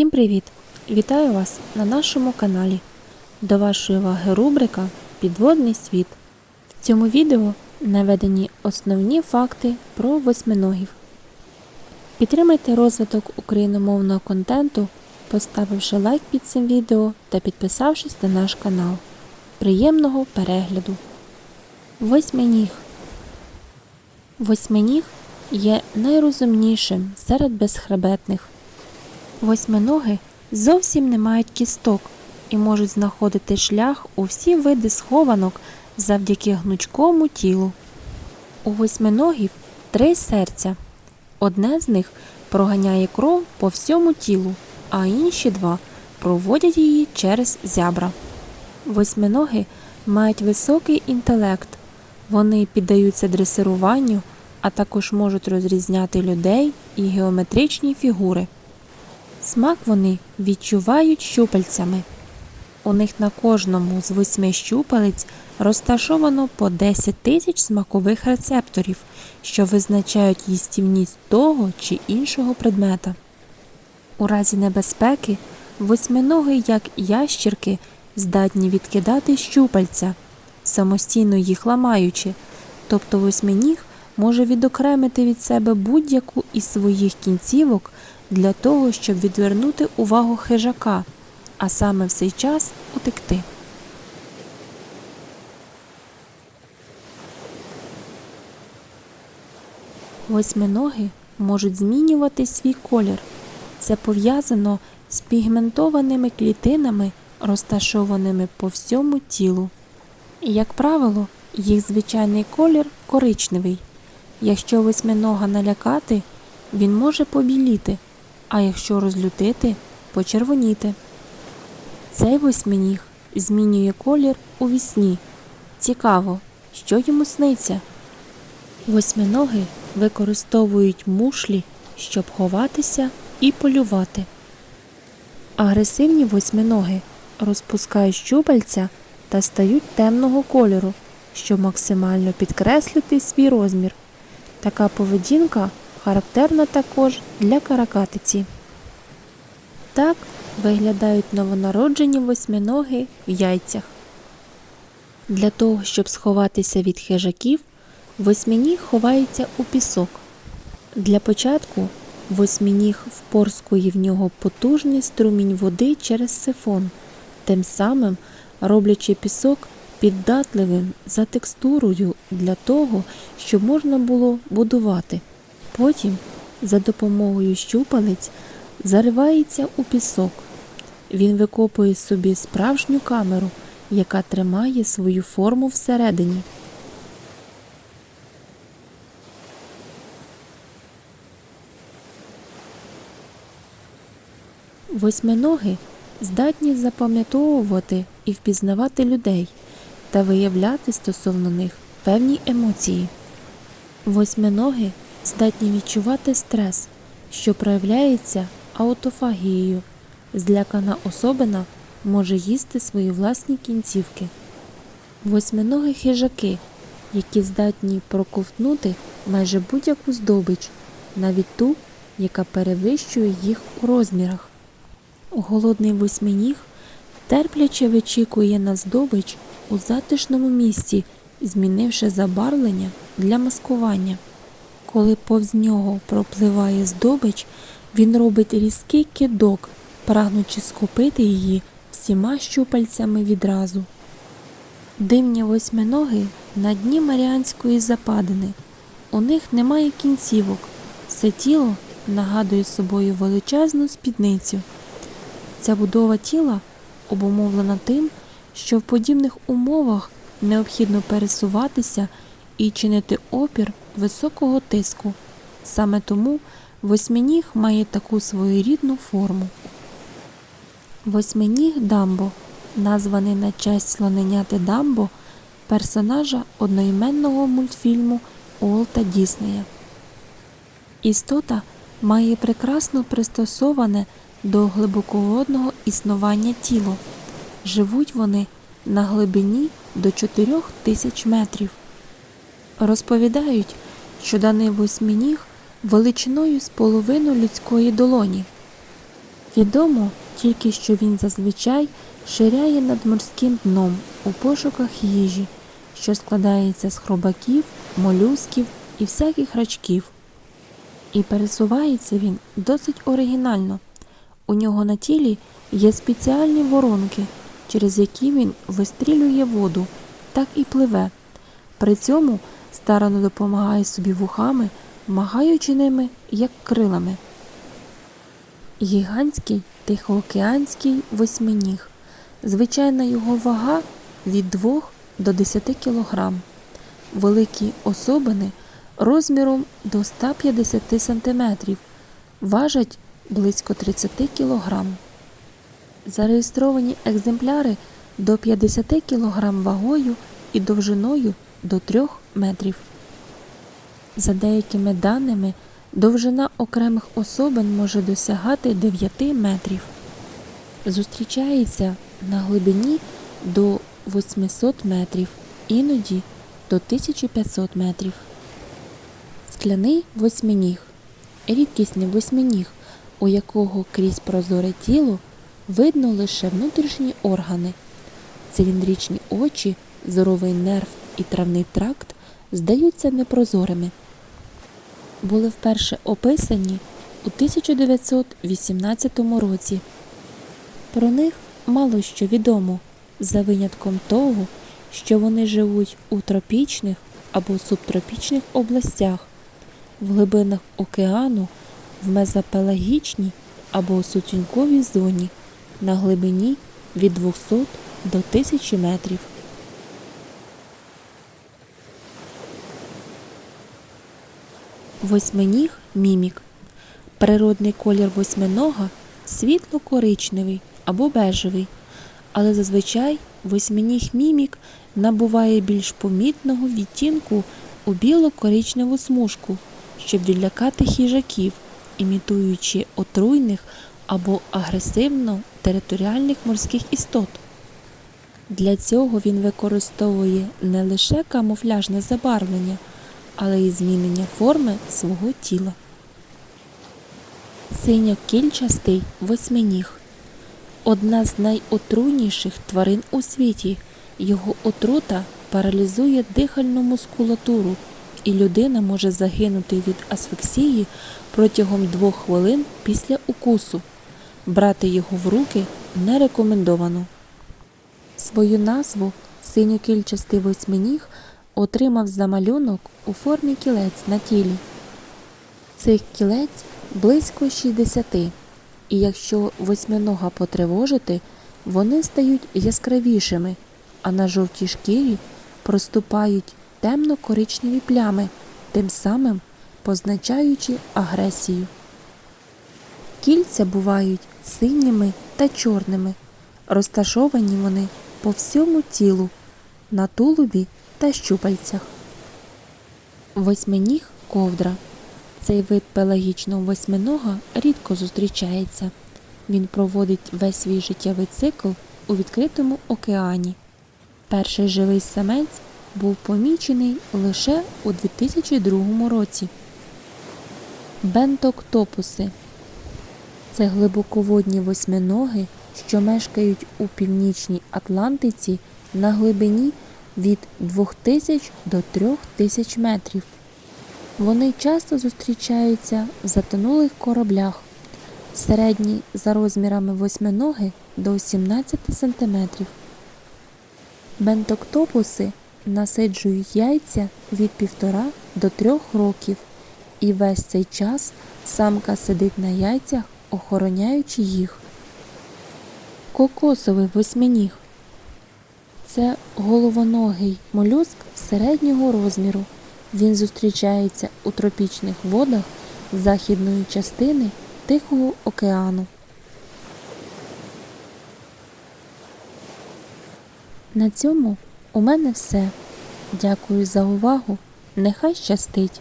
Всім привіт! Вітаю вас на нашому каналі. До вашої уваги рубрика Підводний світ. В цьому відео наведені основні факти про восьминогів. Підтримайте розвиток україномовного контенту, поставивши лайк під цим відео та підписавшись на наш канал. Приємного перегляду! Восьминіг Восьминіг є найрозумнішим серед безхребетних. Восьминоги зовсім не мають кісток і можуть знаходити шлях у всі види схованок завдяки гнучкому тілу. У восьминогів три серця. Одне з них проганяє кров по всьому тілу, а інші два проводять її через зябра. Восьминоги мають високий інтелект. Вони піддаються дресируванню, а також можуть розрізняти людей і геометричні фігури. Смак вони відчувають щупальцями. У них на кожному з восьми щупалець розташовано по 10 тисяч смакових рецепторів, що визначають їстівність того чи іншого предмета. У разі небезпеки восьминоги, як ящірки, здатні відкидати щупальця, самостійно їх ламаючи, тобто восьминіг може відокремити від себе будь-яку із своїх кінцівок для того, щоб відвернути увагу хижака, а саме в цей час утекти. Восьминоги можуть змінювати свій колір. Це пов'язано з пігментованими клітинами, розташованими по всьому тілу. Як правило, їх звичайний колір коричневий. Якщо восьминога налякати, він може побіліти, а якщо розлютити почервоніти. Цей восьминіг змінює колір у вісні. Цікаво, що йому сниться. Восьминоги використовують мушлі, щоб ховатися і полювати. Агресивні восьминоги розпускають щупальця та стають темного кольору, щоб максимально підкреслити свій розмір. Така поведінка характерна також для каракатиці. Так виглядають новонароджені восьминоги в яйцях. Для того, щоб сховатися від хижаків, восьминіг ховається у пісок. Для початку восьминіг впорскує в нього потужний струмінь води через сифон, тим самим роблячи пісок піддатливим за текстурою для того, щоб можна було будувати. Потім, за допомогою щупалець, заривається у пісок. Він викопує собі справжню камеру, яка тримає свою форму всередині. Восьминоги здатні запам'ятовувати і впізнавати людей та виявляти стосовно них певні емоції. Восьминоги здатні відчувати стрес, що проявляється аутофагією. Злякана особина може їсти свої власні кінцівки. Восьминоги хижаки, які здатні проковтнути майже будь-яку здобич, навіть ту, яка перевищує їх у розмірах. Голодний восьминіг терпляче вичікує на здобич у затишному місці, змінивши забарвлення для маскування. Коли повз нього пропливає здобич, він робить різкий кидок, прагнучи схопити її всіма щупальцями відразу. Дивні восьминоги на дні Маріанської западини. У них немає кінцівок, все тіло нагадує собою величезну спідницю. Ця будова тіла обумовлена тим, що в подібних умовах необхідно пересуватися і чинити опір високого тиску. Саме тому восьминіг має таку своєрідну форму. Восьминіг Дамбо, названий на честь слоненяти Дамбо, персонажа одноіменного мультфільму Уолта Діснея. Істота має прекрасно пристосоване до глибоководного існування тіло. Живуть вони на глибині до 4 тисяч метрів. Розповідають, що даний восьминіг величиною з половину людської долоні. Відомо тільки, що він зазвичай ширяє над морським дном у пошуках їжі, що складається з хробаків, молюсків і всяких рачків. І пересувається він досить оригінально. У нього на тілі є спеціальні воронки, через які він вистрілює воду, так і пливе. При цьому старано допомагає собі вухами, магаючи ними як крилами. Гігантський тихоокеанський восьминіг. Звичайна його вага від 2 до 10 кг. Великі особини розміром до 150 см важать близько 30 кг. Зареєстровані екземпляри до 50 кг вагою і довжиною до 3 метрів. За деякими даними, довжина окремих особин може досягати 9 метрів. Зустрічається на глибині до 800 метрів, іноді до 1500 метрів. Скляний восьминіг рідкісний восьминіг, у якого крізь прозоре тіло видно лише внутрішні органи. Циліндричні очі, зоровий нерв і травний тракт здаються непрозорими. Були вперше описані у 1918 році. Про них мало що відомо, за винятком того, що вони живуть у тропічних або субтропічних областях, в глибинах океану, в мезопелагічній або сутіньковій зоні на глибині від 200 до 1000 метрів. Восьминіг мімік. Природний колір восьминога світло-коричневий або бежевий, але зазвичай восьминіг мімік набуває більш помітного відтінку у біло-коричневу смужку, щоб відлякати хижаків, імітуючи отруйних або агресивно територіальних морських істот. Для цього він використовує не лише камуфляжне забарвлення, але й змінення форми свого тіла. Синьокільчастий восьминіг одна з найотруйніших тварин у світі. Його отрута паралізує дихальну мускулатуру, і людина може загинути від асфіксії протягом двох хвилин після укусу. Брати його в руки не рекомендовано. Свою назву синьокільчастий восьминіг отримав за малюнок у формі кілець на тілі. Цих кілець близько 60, і якщо восьминога потривожити, вони стають яскравішими, а на жовтій шкірі проступають темно-коричневі плями, тим самим позначаючи агресію. Кільця бувають синіми та чорними. Розташовані вони по всьому тілу, на тулубі та щупальцях. Восьминіг ковдра. Цей вид пелагічного восьминога рідко зустрічається. Він проводить весь свій життєвий цикл у відкритому океані. Перший живий самець був помічений лише у 2002 році. Бентоктопуси це глибоководні восьминоги, що мешкають у північній Атлантиці на глибині від 2000 до 3000 метрів. Вони часто зустрічаються в затонулих кораблях. Середні за розмірами восьминоги до 17 см. Бентоктопуси насиджують яйця від 1,5 до 3 років, і весь цей час самка сидить на яйцях, охороняючи їх. Кокосовий восьминіг це головоногий молюск середнього розміру. Він зустрічається у тропічних водах західної частини Тихого океану. На цьому у мене все. Дякую за увагу. Нехай щастить!